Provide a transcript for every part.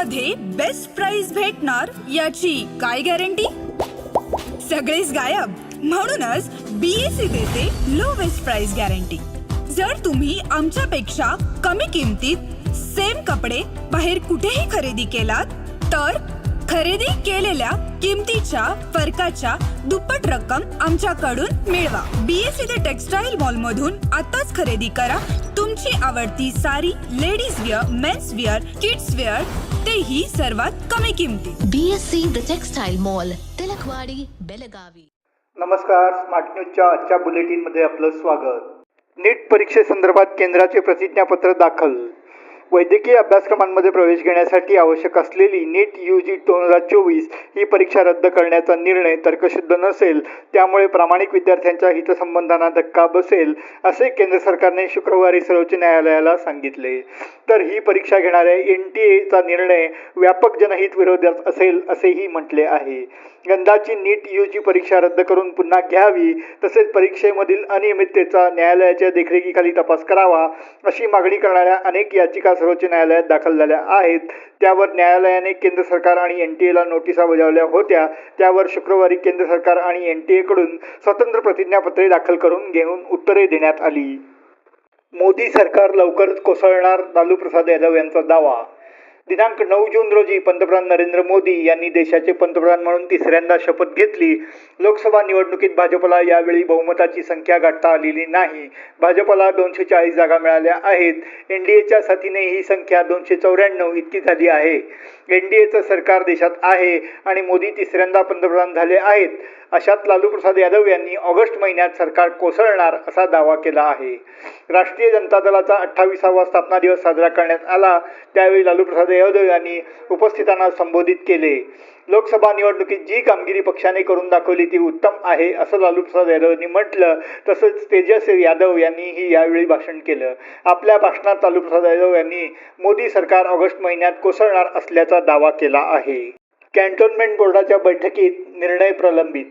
मध्ये best price भेटणार याची काय गॅरंटी सगळेच गायब. म्हणूनच बीएससी देते लो बेस्ट प्राइस गॅरंटी जर तुम्ही आमच्यापेक्षा कमी किमतीत सेम कपडे बाहेर कुठेही खरेदी केलात तर खरेदी केलेल्या किमतीच्या फरकाच्या दुप्पट रक्कम आमच्याकडून मिळवा. बीएससी ते टेक्सटाईल मॉल मधून आताच खरेदी करा. तुमची आवडती sari ladies wear mens wear kids wear तेही सर्वात कमी किमतीत BSc the textile mall Tilakwadi Belagavi. नमस्कार स्मार्ट न्यूजच्या आजच्या बुलेटिनमध्ये आपलं स्वागत. नीट परीक्षेसंदर्भात केंद्राचे प्रतिज्ञापत्र दाखल. वैद्यकीय अभ्यासक्रमांमध्ये प्रवेश घेण्यासाठी आवश्यक असलेली नीट यू जी दोन हजार चोवीस ही परीक्षा रद्द करण्याचा निर्णय तर्कशुद्ध नसेल त्यामुळे प्रामाणिक विद्यार्थ्यांच्या हितसंबंधांना धक्का बसेल असे केंद्र सरकारने शुक्रवारी सर्वोच्च न्यायालयाला सांगितले. तर ही परीक्षा घेणाऱ्या एन टी एचा निर्णय व्यापक जनहित विरोधात असेल असेही म्हटले आहे. यंदाची नीट यू जी परीक्षा रद्द करून पुन्हा घ्यावी तसेच परीक्षेमधील अनियमिततेचा न्यायालयाच्या देखरेखीखाली तपास करावा अशी मागणी करणाऱ्या अनेक याचिका सर्वोच्च न्यायालयात दाखल झाल्या आहेत. त्यावर न्यायालयाने केंद्र सरकार आणि एन टी एला नोटिसा बजावल्या होत्या. त्यावर शुक्रवारी केंद्र सरकार आणि एन टी एकडून स्वतंत्र प्रतिज्ञापत्रे दाखल करून घेऊन उत्तरे देण्यात आली. मोदी सरकार लवकरच कोसळणार लालू प्रसाद यादव यांचा दावा. दिनांक नऊ जून रोजी पंतप्रधान नरेंद्र मोदी यांनी देशाचे पंतप्रधान म्हणून तिसऱ्यांदा शपथ घेतली. लोकसभा निवडणुकीत भाजपला यावेळी बहुमताची संख्या गाठता आलेली नाही. भाजपला दोनशे चाळीस जागा मिळाल्या आहेत. एन डी एच्या साथीने ही संख्या दोनशे चौऱ्याण्णव इतकी झाली आहे. एन डी एचं सरकार देशात आहे आणि मोदी तिसऱ्यांदा पंतप्रधान झाले आहेत. अशात लालू प्रसाद यादव यांनी ऑगस्ट महिन्यात सरकार कोसळणार असा दावा केला आहे. राष्ट्रीय जनता दलाचा अठ्ठावीसावा स्थापना दिवस साजरा करण्यात आला. त्यावेळी लालू प्रसाद यादव यांनी उपस्थितांना संबोधित केले. लोकसभा निवडणुकीत जी कामगिरी पक्षाने करून दाखवली ती उत्तम आहे असं लालू प्रसाद यादव म्हटलं. तसंच तेजस यादव यांनीही यावेळी भाषण केलं. आपल्या भाषणात लालू प्रसाद यादव यांनी मोदी सरकार ऑगस्ट महिन्यात कोसळणार असल्याचा दावा केला आहे. कॅन्टोन्मेंट बोर्डाच्या बैठकीत निर्णय प्रलंबित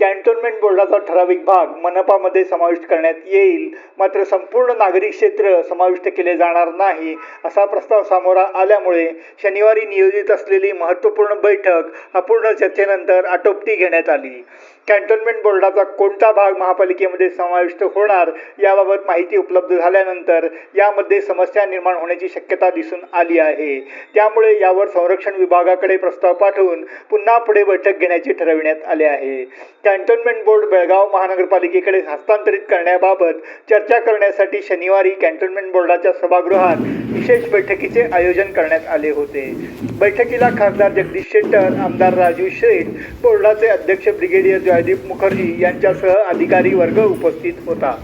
कॅन्टोन्मेंट बोर्डाचा ठराविक भाग मनपामध्ये समाविष्ट करण्यात येईल. मात्र संपूर्ण नागरी क्षेत्र समाविष्ट केले जाणार नाही असा प्रस्ताव समोर आल्यामुळे शनिवारी नियोजित असलेली महत्त्वपूर्ण बैठक अपूर्ण चर्चेनंतर आटोपटी घेण्यात आली. कॅन्टोन्मेंट बोर्डाचा कोणता भाग महापालिकेमध्ये समाविष्ट होणार याबाबत माहिती उपलब्ध झाल्यानंतर यामध्ये समस्या निर्माण होण्याची शक्यता दिसून आली आहे. त्यामुळे यावर संरक्षण विभागाकडे प्रस्ताव पाठवून पुन्हा पुढे बैठक घेण्याचे ठरविण्यात आले आहे. कॅन्टोन्मेंट बोर्ड बेळगाव महानगरपालिकेकडे हस्तांतरित करण्याबाबत चर्चा करण्यासाठी शनिवारी कॅन्टोन्मेंट बोर्डाच्या सभागृहात विशेष बैठकीचे आयोजन करण्यात आले होते. बैठकीला खासदार जगदीश शेट्टर आमदार राजू शेठ बोर्डाचे अध्यक्ष ब्रिगेडियर जयदीप मुखर्जी यांच्यासह अधिकारी वर्ग उपस्थित होता.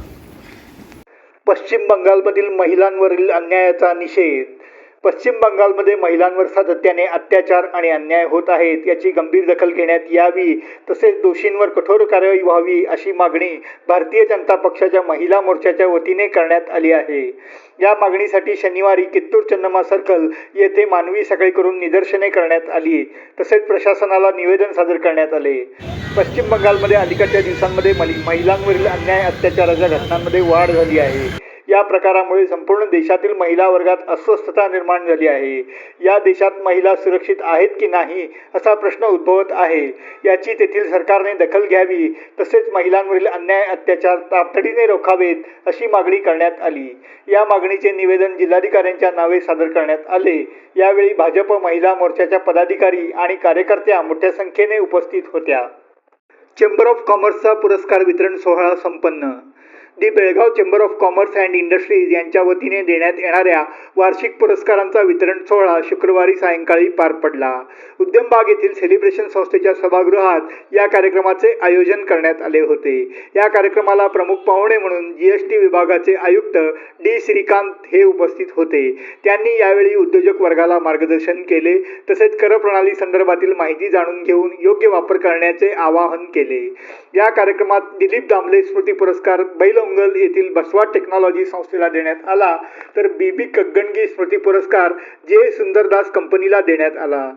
पश्चिम बंगालमधील महिलांवरील अन्यायाचा निषेध पश्चिम बंगालमध्ये महिलांवर सातत्याने अत्याचार आणि अन्याय होत आहेत याची गंभीर दखल घेण्यात यावी तसेच दोषींवर कठोर कारवाई व्हावी अशी मागणी भारतीय जनता पक्षाच्या महिला मोर्चाच्या वतीने करण्यात आली आहे. या मागणीसाठी शनिवारी कित्तूर चन्नम्मा सर्कल येथे मानवी सकाळी करून निदर्शने करण्यात आली तसेच प्रशासनाला निवेदन सादर करण्यात आले. पश्चिम बंगालमध्ये अलीकडच्या दिवसांमध्ये महिलांवरील अन्याय अत्याचाराच्या घटनांमध्ये वाढ झाली आहे. या प्रकारामुळे संपूर्ण देशातील महिला वर्गात अस्वस्थता निर्माण झाली आहे. या देशात महिला सुरक्षित आहेत की नाही असा प्रश्न उद्भवत आहे. याची तेथील सरकारने दखल घ्यावी तसेच महिलांवरील अन्याय अत्याचार तातडीने रोखावेत अशी मागणी करण्यात आली. या मागणीचे निवेदन जिल्हाधिकाऱ्यांच्या नावे सादर करण्यात आले. यावेळी भाजप महिला मोर्चाच्या पदाधिकारी आणि कार्यकर्त्या मोठ्या संख्येने उपस्थित होत्या. चेंबर ऑफ कॉमर्सचा पुरस्कार वितरण सोहळा संपन्न the Belgaum chamber of commerce and industries यांच्या वतीने देण्यात येणाऱ्या वार्षिक पुरस्कारांचा वितरण सोहळा शुक्रवारी सायंकाळी पार पडला. उद्यमबाग येथील सेलिब्रेशन संस्थेच्या सभागृहात या कार्यक्रमाचे आयोजन करण्यात आले होते. या कार्यक्रमाला प्रमुख पाहुणे म्हणून जीएसटी विभागाचे आयुक्त डी श्रीकांत हे उपस्थित होते. त्यांनी यावेळी उद्योजक वर्गाला मार्गदर्शन केले तसेच कर प्रणाली संदर्भातील माहिती जाणून घेऊन योग्य वापर करण्याचे आवाहन केले. या कार्यक्रमात दिलीप दामले स्मृती पुरस्कार बैल बैलंगल येथील बसवा टेक्नॉलॉजी संस्थेला देण्यात आला. तर बीबी कग्गणगी स्मृती पुरस्कार जे सुंदरदास कंपनीला देण्यात आला.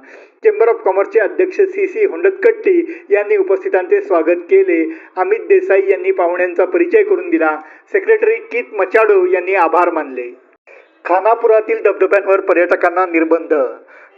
चेंबर ऑफ कॉमर्सचे अध्यक्ष सी सी होंडतकट्टी यांनी उपस्थितांचे स्वागत केले. अमित देसाई यांनी पाहुण्यांचा परिचय करून दिला. सेक्रेटरी कित मचाडो यांनी आभार मानले. खानापुरातील धबधब्यांवर पर्यटकांना निर्बंध.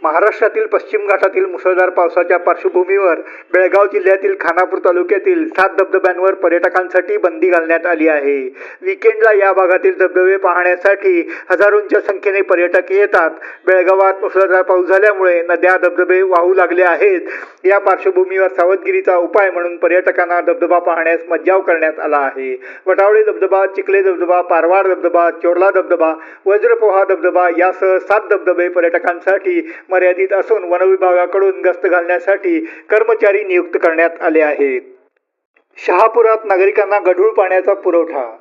महाराष्ट्रातील पश्चिम घाटातील मुसळधार पावसाच्या पार्श्वभूमीवर बेळगाव जिल्ह्यातील खानापूर तालुक्यातील सात धबधब्यांवर पर्यटकांसाठी बंदी घालण्यात आली आहे. विकेंडला या भागातील धबधबे पाहण्यासाठी हजारोंच्या संख्येने पर्यटक येतात. बेळगावात मुसळधार पाऊस झाल्यामुळे नद्या धबधबे वाहू लागले आहेत. या पार्श्वभूमीवर सावधगिरीचा उपाय म्हणून पर्यटकांना धबधबा पाहण्यास मज्जाव करण्यात आला आहे. वटावळे धबधबा चिखले धबधबा पारवाड धबधबा चोरला धबधबा वज्रपोहा धबधबा यासह सात धबधबे पर्यटकांसाठी मर्यादित असून वनविभागाकडून गस्त घालण्यासाठी कर्मचारी नियुक्त करण्यात आले आहेत. शहापुरात नागरिकांना गढूळ पाण्याचा पुरवठा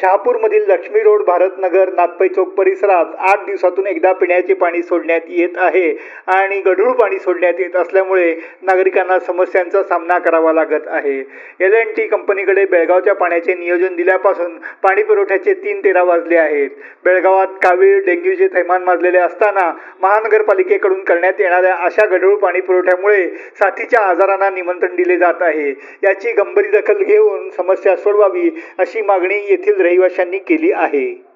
शहापूरमधील लक्ष्मी रोड भारतनगर नागपै चौक परिसरात आठ दिवसातून एकदा पिण्याचे पाणी सोडण्यात येत आहे आणि गढूळ पाणी सोडण्यात येत असल्यामुळे नागरिकांना समस्यांचा सामना करावा लागत आहे. एल एन टी कंपनीकडे बेळगावच्या पाण्याचे नियोजन दिल्यापासून पाणी पुरवठ्याचे तीन तेरा वाजले आहेत. बेळगावात कावीळ डेंग्यूचे थैमान माजलेले असताना महानगरपालिकेकडून करण्यात येणाऱ्या अशा गढूळ पाणी पुरवठ्यामुळे साथीच्या आजारांना निमंत्रण दिले जात आहे. याची गंभीर दखल घेऊन समस्या सोडवावी अशी मागणी येथील रहिवाशांनी केली आहे.